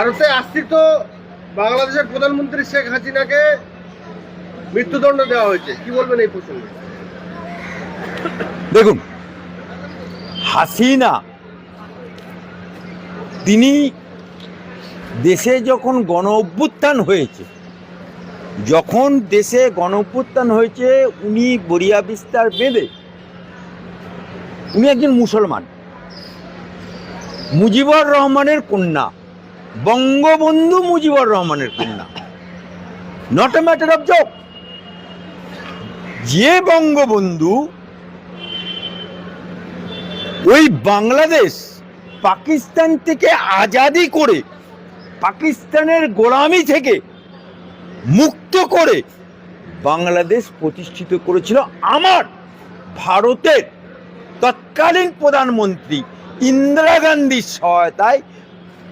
ভারতে আশ্রিত বাংলাদেশের প্রধানমন্ত্রী শেখ হাসিনাকে মৃত্যুদণ্ড দেওয়া হয়েছে। কি বলবেন এই প্রসঙ্গে? দেখুন, হাসিনা, তিনি দেশে যখন গণ অভ্যুত্থান হয়েছে, যখন দেশে গণ অভ্যুত্থান হয়েছে, উনি বরিয়া বিস্তার বেঁধে, উনি একজন মুসলমান, মুজিবুর রহমানের কন্যা। বঙ্গবন্ধু মুজিবুর রহমানের কন্যা not a matter of job যে বঙ্গবন্ধু ওই বাংলাদেশ পাকিস্তান থেকে আজাদি করে, পাকিস্তানের গোলামি থেকে মুক্ত করে বাংলাদেশ প্রতিষ্ঠিত করেছিল আমার ভারতের তৎকালীন প্রধানমন্ত্রী ইন্দিরা গান্ধীর সহায়তায়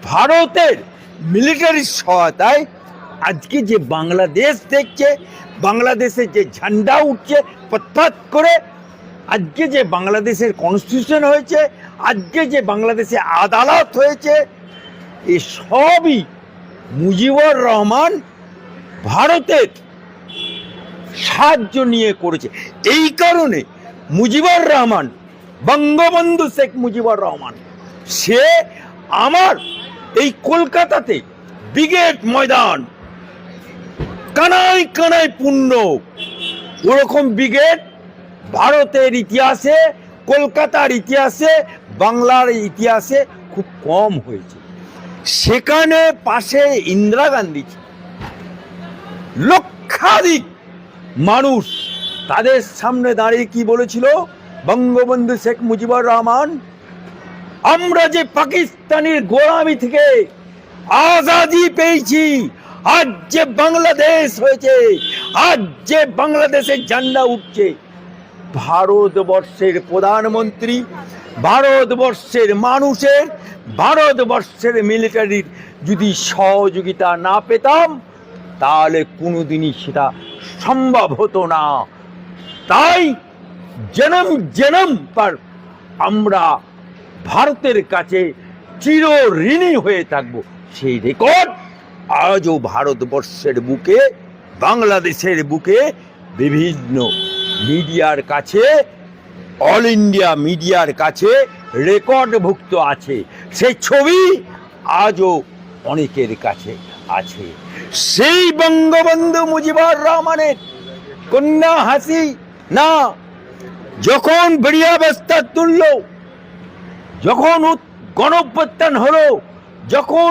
ভারতের মিলিটারির সহায়তায় আজকে যে বাংলাদেশ দেখছে, বাংলাদেশে যে ঝান্ডা উঠছে, পথপাত করে আজকে যে বাংলাদেশের কনস্টিটিউশন হয়েছে, আজকে যে বাংলাদেশে আদালত হয়েছে, এ সবই মুজিবুর রহমান ভারতের সাহায্য নিয়ে করেছে। এই কারণে মুজিবুর রহমান, বঙ্গবন্ধু শেখ মুজিবুর রহমান, সে আমার এই কলকাতাতে ব্রিগেড ময়দান কানায় কানায় পূর্ণ ওরকম ব্রিগেড ভারতের ইতিহাসে, কলকাতার ইতিহাসে, বাংলার ইতিহাসে খুব কম হয়েছে। সেখানে পাশে ইন্দিরা গান্ধী। লক্ষাধিক মানুষ তাদের সামনে দাঁড়িয়ে কি বলেছিল? বঙ্গবন্ধু শেখ মুজিবুর রহমান আমরা যে পাকিস্তানের গোলামি থেকে আজাদি পেয়েছি, আজ যে বাংলাদেশ হয়েছে, আজ যে বাংলাদেশের ঝান্ডা উঠছে। ভারতবর্ষের প্রধানমন্ত্রী, ভারতবর্ষের মানুষের, ভারতবর্ষের মিলিটারির যদি সহযোগিতা না পেতাম, তাহলে কোনোদিনই সেটা সম্ভব হতো না। তাই, জনম জনম, পর আমরা ভারতের কাছে চির ঋণী হয়ে থাকব। সেই রেকর্ড আজও ভারতবর্ষের বুকে, বাংলাদেশের বুকে বিভিন্ন মিডিয়ার কাছে, অল ইন্ডিয়া মিডিয়ার কাছে রেকর্ডভুক্ত আছে। সেই ছবি আজও অনেকের কাছে আছে। সেই বঙ্গবন্ধু মুজিবুর রহমানের কন্যা হাসি, না, যখন বেরিয়াবস্থা তুলল যখন গণ হলো যখন